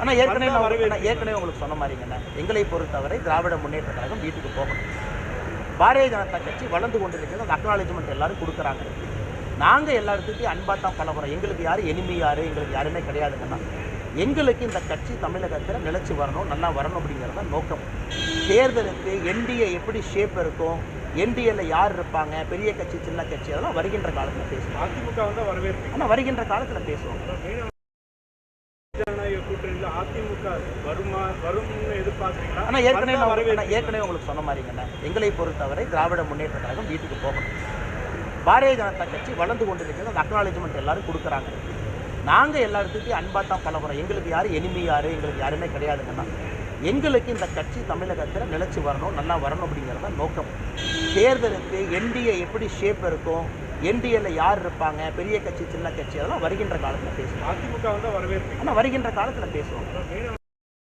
ஆனால் ஏற்கனவே ஏற்கனவே உங்களுக்கு சொன்ன மாதிரிங்கண்ணா எங்களை பொறுத்தவரை திராவிட முன்னேற்ற கழகம் வீட்டுக்கு போகணும். பாரதிய ஜனதா கட்சி வளர்ந்து கொண்டிருக்கிறது அந்த அக்னாலேஜ்மெண்ட் எல்லாரும் கொடுக்குறாங்க. நாங்கள் எல்லாத்துக்கும் அன்பாக தான் பழகுறோம் எங்களுக்கு யார் எனிமி யார்? எங்களுக்கு யாருமே கிடையாதுங்கண்ணா எங்களுக்கு இந்த கட்சி தமிழகத்தில் நிலைச்சு வரணும் நல்லா வரணும் அப்படிங்கிறது தான் நோக்கம். தேர்தலுக்கு என்டிஏ எப்படி ஷேப் இருக்கும்? என்டிஏல யார் இருப்பாங்க பெரிய கட்சி சின்ன கட்சி அதெல்லாம் வருகின்ற காலத்தில் பேசுவோம். அதிமுக வந்தா வரவேற்பீங்க ஆனால் வருகின்ற காலத்தில் பேசுவோம். ஆனால் ஏற்கனவே? ஏற்கனவே உங்களுக்கு சொன்ன மாதிரிங்கண்ணா எங்களை பொறுத்தவரை திராவிட முன்னேற்ற கழகம் வீட்டுக்கு போகணும். பாரதிய ஜனதா கட்சி வளர்ந்து கொண்டிருக்கிறது அந்த அக்னாலேஜ்மெண்ட் எல்லாரும் கொடுக்குறாங்க. நாங்கள் எல்லாத்துக்கும் அன்பாக தான் பழகுறோம். எங்களுக்கு யார் எனிமி யார் எங்களுக்கு யாருமே கிடையாதுங்கண்ணா எங்களுக்கு இந்த கட்சி தமிழகத்தில் நிலைச்சு வரணும் நல்லா வரணும் அப்படிங்கிறது நோக்கம். தேர்தலுக்கு என்டிஏ எப்படி ஷேப் இருக்கும் என்டிஏல யார் இருப்பாங்க பெரிய கட்சி சின்ன கட்சி அதெல்லாம் வருகின்ற காலத்தில் பேசுவோம். அதிமுக வந்தா வரவேற்பீங்க ஆனால் வருகின்ற காலத்தில் பேசுவோம்.